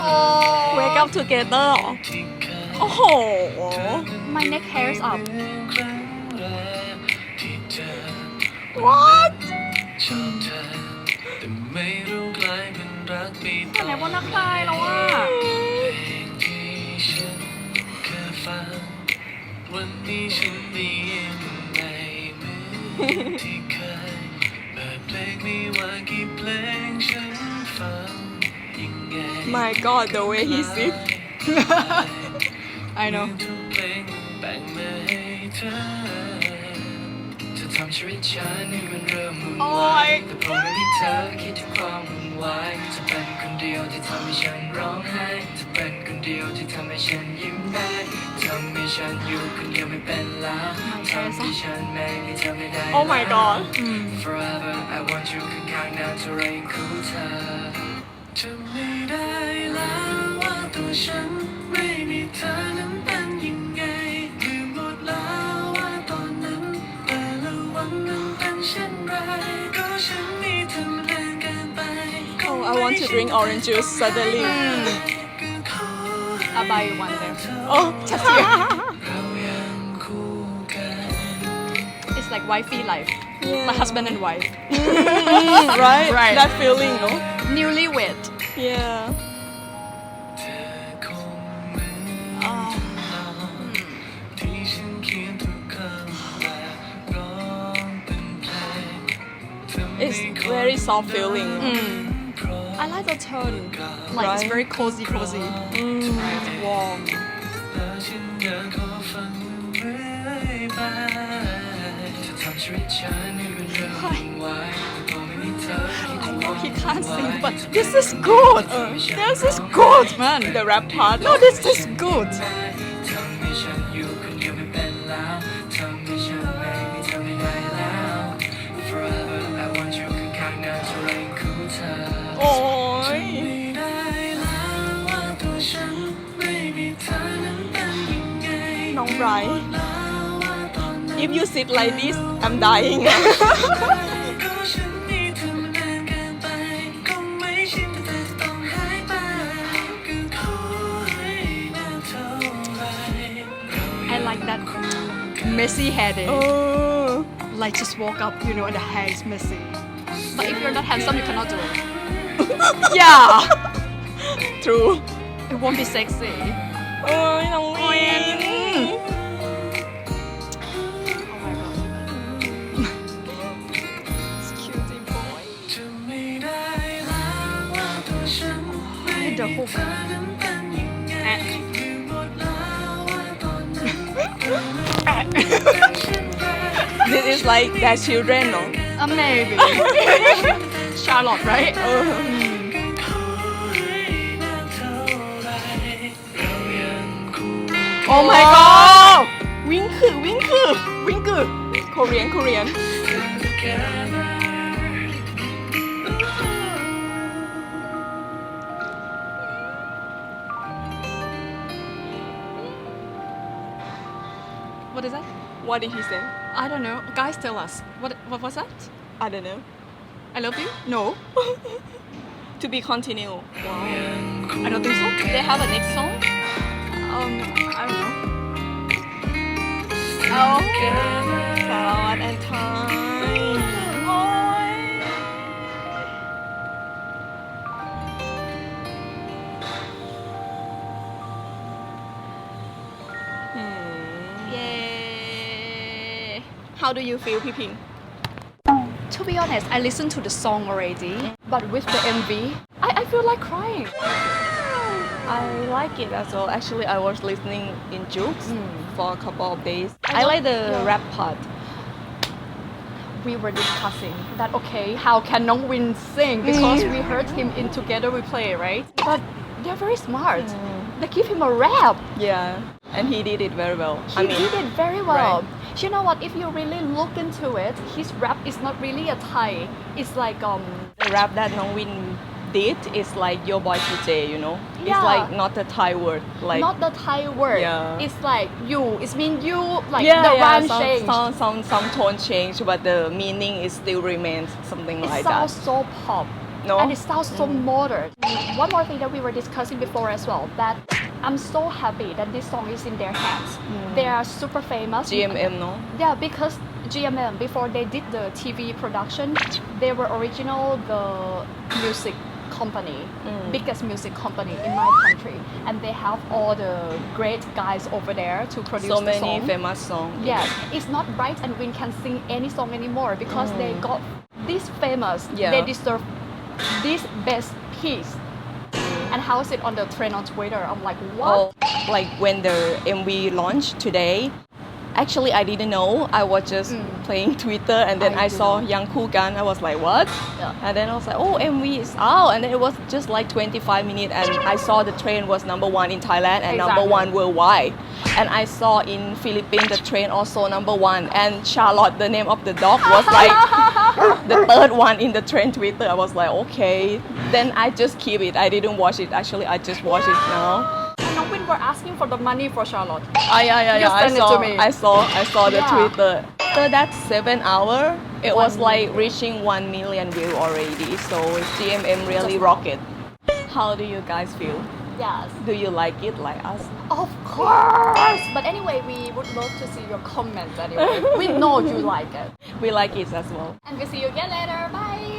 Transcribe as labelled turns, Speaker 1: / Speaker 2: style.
Speaker 1: โอ้
Speaker 2: Wake up together หรอโอ้โห
Speaker 3: My neck hairs up
Speaker 2: What
Speaker 1: แต่ไห
Speaker 3: นว่านักลายแล้วอะ
Speaker 1: วันนี้ฉันมีในมือที่เคยเปิดเพลงนี้ว่ากี่เพลงฉันฟัง
Speaker 2: My God the way he sing I know
Speaker 1: ทุกเพลงแต่งมาให้เธอจะทำชีวิตฉันให้มันเริ่มวุ่น
Speaker 2: โอ้
Speaker 1: วาย ยแต่พอไม่มีเธอคิดถึงความวุ่นวายจะเป็นคนเดียวที่ทำให้ฉันร้องไห้จะเป็นคนเดียวที่ทำให้ฉันยิ้มได้ทำให้ฉันอยู่คนเดียวไม่เป็นแล้วทำให้ฉันไม่มีเธอไม่ได้
Speaker 2: Oh my God
Speaker 1: Forever I want you ข้างๆนานเท่าไรคู่เธอ จะไม่ได้แล้วว่าตัวฉันไม่มีเธอนั้นเป็นยังไงลืมหมดแล้วว่าตอนนั้นแต่ละวันนั้นเป็นเช่นไรก็ฉันมีเธอมานานเกินไป
Speaker 2: Oh I want to drink orange juice suddenly
Speaker 1: ก็ขอ
Speaker 3: อาบายวันเลย
Speaker 2: Oh ชัดเจน
Speaker 1: เรายังคู่กัน
Speaker 3: It's like wifey life
Speaker 2: Yeah.
Speaker 3: my husband and wife
Speaker 2: right
Speaker 3: Right.
Speaker 2: that feeling no
Speaker 3: newlywed
Speaker 2: Yeah. It's very soft feeling.
Speaker 1: Mm.
Speaker 3: I like the tone. Like
Speaker 2: right?
Speaker 3: it's very cozy, cozy. Mm. It's warm.
Speaker 1: Hi. ละฉันยังขอฟังเรื่อยไปจะทำชีวิตฉันให้มันเริ่มวุ่นวายแต่พอไม่มีเธอคิด
Speaker 3: I
Speaker 1: ถึง
Speaker 3: know
Speaker 1: ควา
Speaker 3: he
Speaker 1: ม
Speaker 3: can't
Speaker 1: วุ่น
Speaker 3: sing
Speaker 1: วาย
Speaker 3: but this is good this is good man
Speaker 2: the rap part
Speaker 3: no this is good
Speaker 1: ทำให้ฉันอยู่คนเดียวไม่เป็นแล้วทำให้ฉันไม่มีเธอไม่ได้แล้ว Forever I want you ข้างๆนานเท่าไรคู่เธอ
Speaker 2: โอ้ย
Speaker 1: ไม่ได้แล้วว่าตัวฉันไม่มีเธอนั้นเป็นยังไง
Speaker 2: น้องไบรท์
Speaker 1: แล้วว่าตอนนั้น
Speaker 2: if you sit like this I'm dying
Speaker 3: messy
Speaker 2: headed. Oh.
Speaker 3: Like just walk up, you know, and the hair is messy. But if you're not handsome, you cannot do it.
Speaker 2: yeah. True.
Speaker 3: It won't be sexy.
Speaker 2: Oh, you oh, know, mm.
Speaker 3: Oh my god. the
Speaker 1: ธอนั้นเป็นยังไงลืมหมดแล้วว่าตอนนั้นเป็นเช่นไร
Speaker 2: this is like their children no
Speaker 3: uh, maybe Charlotte right
Speaker 2: เออ
Speaker 1: ขอให้นานเท่าไรเรายังคู่
Speaker 2: Oh my god วิงคือวิงคือวิงคือ Korean Korean
Speaker 3: that?
Speaker 2: What did he say?
Speaker 3: I don't know. Guys tell us. What what was that?
Speaker 2: I don't know.
Speaker 3: I love you? No.
Speaker 2: To be continue Wow.
Speaker 3: I don't think so. They have a next song? Um I don't know. Oh
Speaker 2: God How do you feel, P Ping?
Speaker 3: To be honest, I listened to the song already, but with the MV, I, I feel like crying.
Speaker 2: I like it as well. Actually, I was listening in Jukes mm. for a couple of days.
Speaker 3: I,
Speaker 2: I like the
Speaker 3: yeah.
Speaker 2: rap part.
Speaker 3: We were discussing that okay, how can Nong Win sing? Because
Speaker 2: mm.
Speaker 3: we hmm. heard him in Together We Play, right? But they're very smart. Mm. They give him a rap.
Speaker 2: Yeah, and he did it very well.
Speaker 3: He
Speaker 2: I mean,
Speaker 3: did it very well. Right. You know what? If you really look into it, his rap is not really a Thai. It's like um
Speaker 2: the rap that Nong Win did is like your boy TJ, you know?
Speaker 3: Yeah.
Speaker 2: It's like not a Thai word. Like
Speaker 3: not the Thai word.
Speaker 2: Yeah.
Speaker 3: It's like you. It's mean you like
Speaker 2: yeah,
Speaker 3: the
Speaker 2: yeah,
Speaker 3: rhyme
Speaker 2: some,
Speaker 3: change.
Speaker 2: some, some, some tone change, but the meaning is still remains something
Speaker 3: it
Speaker 2: like
Speaker 3: sounds
Speaker 2: that.
Speaker 3: so pop.
Speaker 2: No?
Speaker 3: and it sounds so modern. One more thing that we were discussing before as well that I'm so happy that this song is in their hands. They are super famous.
Speaker 2: GMM, no?
Speaker 3: Yeah, because GMM before they did the TV production, they were original the music company,
Speaker 2: Mm.
Speaker 3: biggest music company in my country, and they have all the great guys over there to produce
Speaker 2: So many
Speaker 3: song.
Speaker 2: famous songs.
Speaker 3: Yes, it's not right, and we can sing any song anymore because they got this famous.
Speaker 2: Mm. Yeah.
Speaker 3: They deserve this best piece. And how is it on the trend on Twitter? I'm like, what?
Speaker 2: Oh, like when the MV launched today. Actually, I didn't know. I was just
Speaker 3: Mm.
Speaker 2: playing Twitter and then
Speaker 3: I
Speaker 2: I, saw Young Kugan. I was like, what?
Speaker 3: Yeah.
Speaker 2: And then I was like, oh, MV is out. And then it was just like 25 minutes. And I saw the train was number one in Thailand and number one worldwide. And I saw in Philippines the train also number one. And Charlotte, the name of the dog, was like the third one in the trend Twitter. I was like, okay. Then I just keep it. I didn't watch it. Actually, I just watch it now.
Speaker 3: Were asking for the money for Charlotte.
Speaker 2: Ah, yeah, yeah, yeah. I
Speaker 3: send it
Speaker 2: saw,
Speaker 3: to me.
Speaker 2: I saw, I saw the
Speaker 3: Yeah.
Speaker 2: Twitter. After that seven hour, it was
Speaker 3: One
Speaker 2: like reaching one million view already. So GMM really
Speaker 3: Just
Speaker 2: rocket. How do you guys feel?
Speaker 3: Yes.
Speaker 2: Do you like it like us?
Speaker 3: Of course. But anyway, we would love to see your comments anyway. we know you like it.
Speaker 2: We like it as well.
Speaker 3: And we'll see you again later. Bye.